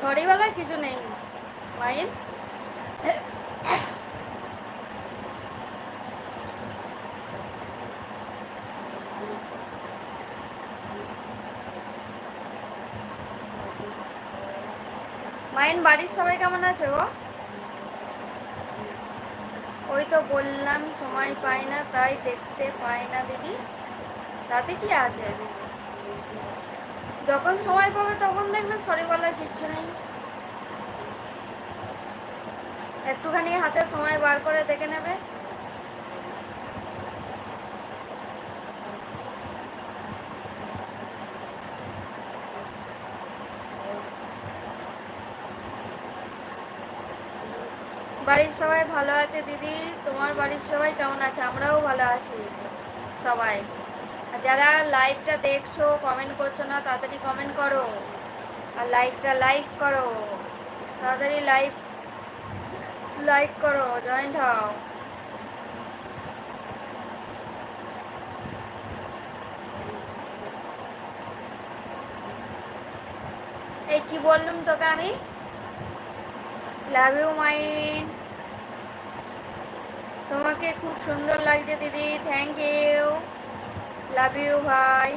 সরিওয়ালা কিছু নেই mine mine বাড়ির সবাই কেমন আছে গো? ওই তো বললাম, সময় পাই না, তাই দেখতে পাই না, দিদি। তাতে কি আছে? যখন সময় পাবে তখন দেখবেন সরি বলার কিচ্ছু নেই। একটুখানি হাতে সময় বার করে দেখে নেবে। বাড়ির সবাই ভালো আছে দিদি? তোমার বাড়ির সবাই কেমন আছে? আমরাও ভালো আছি। সবাই। যারা লাইভটা দেখছ কমেন্ট করছ না, তাড়াতাড়ি কমেন্ট করো। আর লাইভটা লাইক করো। তাড়াতাড়ি লাইভ লাইক করো জয়েন্ট হও। এই কি বললুম তোকে আমি? Love you mine. তোমাকে খুব সুন্দর লাগছে, দিদি। থ্যাংক ইউ লাভ ইউ ভাই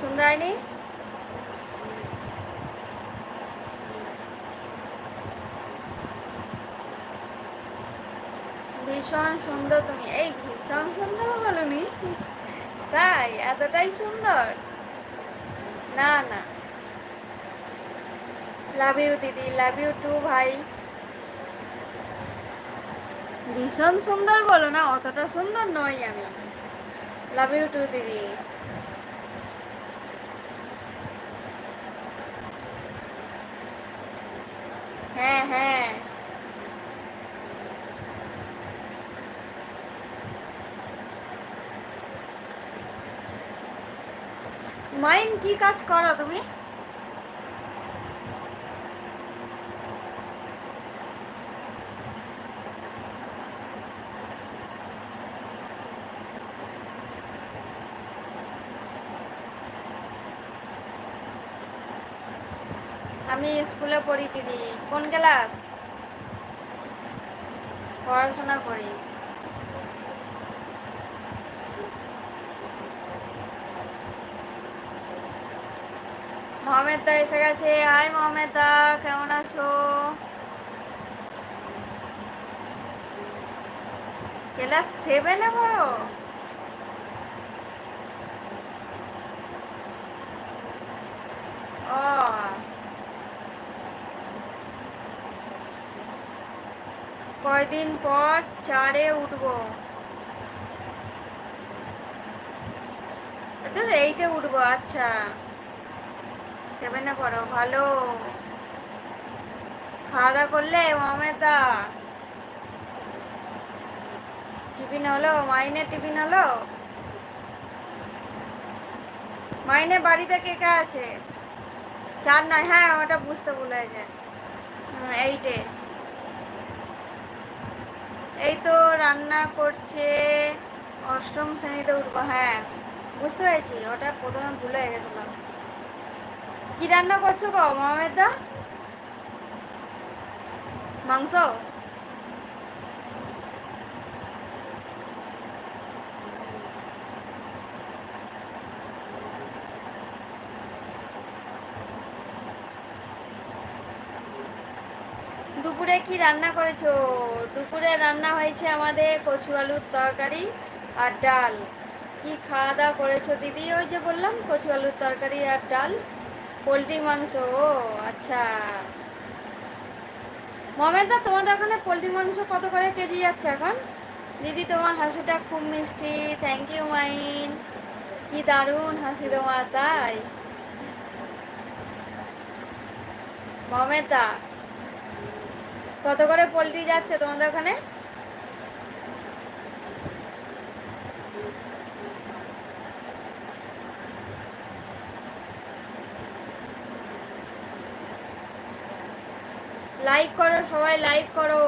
সুন্দর হয়নি ভীষণ সুন্দর তুমি। এই ভীষণ সুন্দর বলনি? তাই? এতটাই সুন্দর? না না। লাভ ইউ দিদি। লাভ ইউ টু ভাই। ভীষণ সুন্দর বলো না, অতটা সুন্দর নয় আমি। লাভ ইউ টু দিদি। হ্যাঁ হ্যাঁ। মাইন, কি কাজ করো তুমি? আমি স্কুলে পড়ি, দিদি। কোন ক্লাস? পড়াশোনা করি। মোহামেদ এসে গেছে। হাই মোহামেদ কেমন আছো? ক্লাস সেভেনে পড়ো ও কয়দিন পর চারে উঠবো? এইটে উঠবো আচ্ছা। সেভেনে পড়ো, ভালো। খাওয়া দাওয়া করলে মমেদা টিফিন হলো? মাইনে টিফিন হলো? মাইনে বাড়িতে কে কে আছে? চার নয় হ্যাঁ ওটা বুঝতে ভুলে যায়। এইটে। এই তো রান্না করছে অষ্টম শ্রেণীতে উঠবো হ্যাঁ। বুঝতে পেরেছি, ওটা প্রথমে ভুলে গেছিলাম কি রান্না করছ গো মামেদা মাংস? দুপুরে কি রান্না করেছ? দুপুরে রান্না হয়েছে আমাদের কচু আলুর তরকারি আর ডাল। কি খাওয়া দাওয়া করেছ দিদি? ওই যে বললাম, কচু আলুর তরকারি আর ডাল। পোলট্রি মাংস, ও আচ্ছা। মমেদা তোমাদের ওখানে পোলট্রি মাংস কত করে কেজি যাচ্ছে এখন? দিদি, তোমার হাসিটা খুব মিষ্টি। Thank you mine. কি দারুণ হাসি তোমার, তাই। মমেদা কত করে পোলট্রি যাচ্ছে তোমাদের ওখানে? লাইক করো সবাই লাইক করো।